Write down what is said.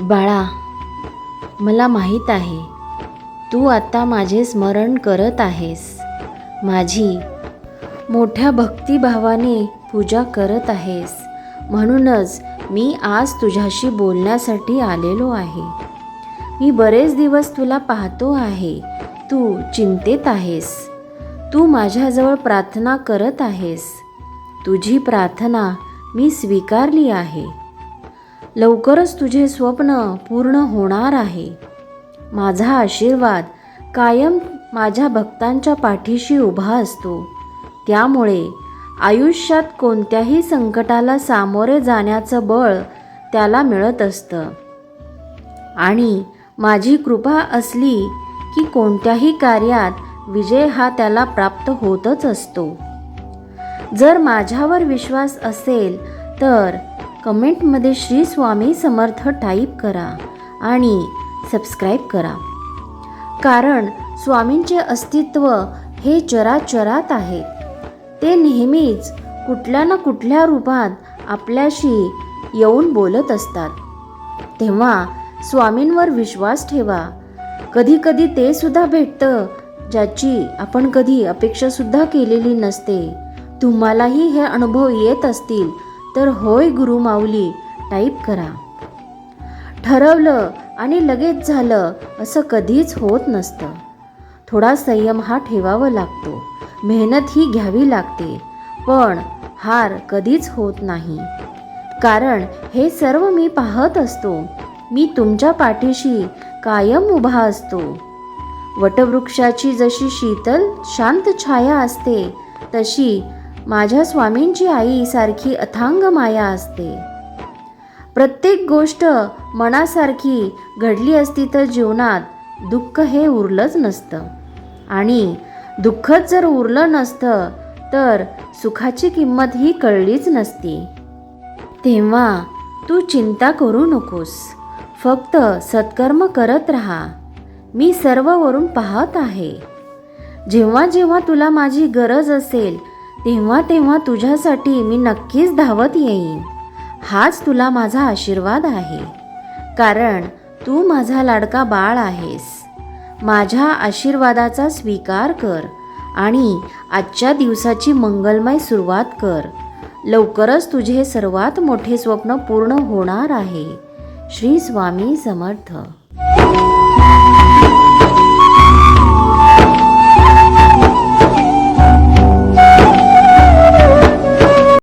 बाळा मला माहीत आहे तू आता माझे स्मरण करत आहेस. माझी मोठ्या भक्तिभावाने पूजा करत आहेस. म्हणूनच मी आज तुझ्याशी बोलण्यासाठी आलेलो आहे. मी बरेच दिवस तुला पाहतो आहे. तू चिंतेत आहेस. तू माझ्याजवळ प्रार्थना करत आहेस. तुझी प्रार्थना मी स्वीकारली आहे. लवकरच तुझे स्वप्न पूर्ण होणार आहे. माझा आशीर्वाद कायम माझ्या भक्तांच्या पाठीशी उभा असतो. त्यामुळे आयुष्यात कोणत्याही संकटाला सामोरे जाण्याचं बळ त्याला मिळत असतं. आणि माझी कृपा असली की कोणत्याही कार्यात विजय हा त्याला प्राप्त होतच असतो. जर माझ्यावर विश्वास असेल तर कमेंटमध्ये श्री स्वामी समर्थ टाईप करा आणि सबस्क्राईब करा. कारण स्वामींचे अस्तित्व हे चराचरात आहे. ते नेहमीच कुठल्या ना कुठल्या रूपात आपल्याशी येऊन बोलत असतात. तेव्हा स्वामींवर विश्वास ठेवा. कधी कधी ते सुद्धा भेटतं ज्याची आपण कधी अपेक्षासुद्धा केलेली नसते. तुम्हालाही हे अनुभव येत असतील तर होय गुरु माऊली टाईप करा. ठरवलं आणि लगेच झालं असं कधीच होत नसतं. थोडा संयम हा ठेवावा लागतो. मेहनत ही घ्यावी लागते पण हार कधीच होत नाही. कारण हे सर्व मी पाहत असतो. मी तुमच्या पाठीशी कायम उभा असतो. वटवृक्षाची जशी शीतल शांत छाया असते तशी माझ्या स्वामींची आई सारखी अथांग माया असते. प्रत्येक गोष्ट मनासारखी घडली असती तर जीवनात दुःख हे उरलंच नसतं. आणि दुःखच जर उरलं नसतं तर सुखाची किंमत ही कळलीच नसती. तेव्हा तू चिंता करू नकोस. फक्त सत्कर्म करत राहा. मी सर्ववरून पाहत आहे. जेव्हा जेव्हा तुला माझी गरज असेल तेव्हा तेव्हा तुझ्यासाठी मी नक्कीच धावत येईन. हाच तुला माझा आशीर्वाद आहे. कारण तू माझा लाडका बाळ आहेस. माझ्या आशीर्वादाचा स्वीकार कर आणि आजच्या दिवसाची मंगलमय सुरुवात कर. लवकरच तुझे सर्वात मोठे स्वप्न पूर्ण होणार आहे. श्री स्वामी समर्थ.